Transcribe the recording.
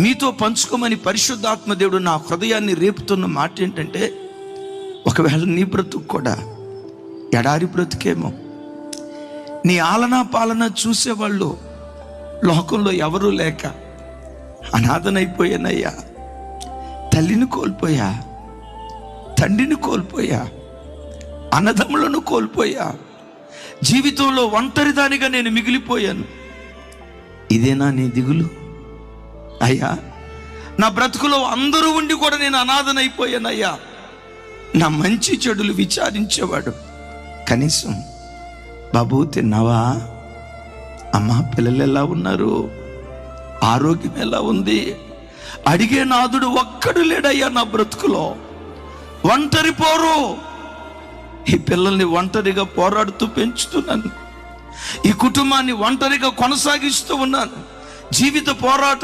మీతో పంచుకోమని పరిశుద్ధాత్మ దేవుడు నా హృదయాన్ని రేపుతున్న మాట ఏంటంటే ఒకవేళ నీ బ్రతుకు కూడా ఎడారి బ్రతుకేమో. నీ ఆలనా పాలన చూసేవాళ్ళు లోకంలో ఎవరూ లేక అనాథనైపోయానయ్యా తల్లిని కోల్పోయా తండ్రిని కోల్పోయా అన్నదమ్ములను కోల్పోయా జీవితంలో ఒంటరిదానిగా నేను మిగిలిపోయాను. ఇదేనా నీ దిగులు? అయ్యా నా బ్రతుకులో అందరూ ఉండి కూడా నేను అనాథనైపోయానయ్యా. నా మంచి చెడులు విచారించేవాడు. కనీసం బాబు తిన్నావా? అమ్మా పిల్లలు ఎలా ఉన్నారు? ఆరోగ్యం ఎలా ఉంది? అడిగే నాదుడు ఒక్కడు లేడయ్యా నా బ్రతుకులో. ఒంటరి పోరు. ఈ పిల్లల్ని ఒంటరిగా పోరాడుతూ పెంచుతున్నాను. ఈ కుటుంబాన్ని ఒంటరిగా కొనసాగిస్తూ ఉన్నాను. జీవిత పోరాటం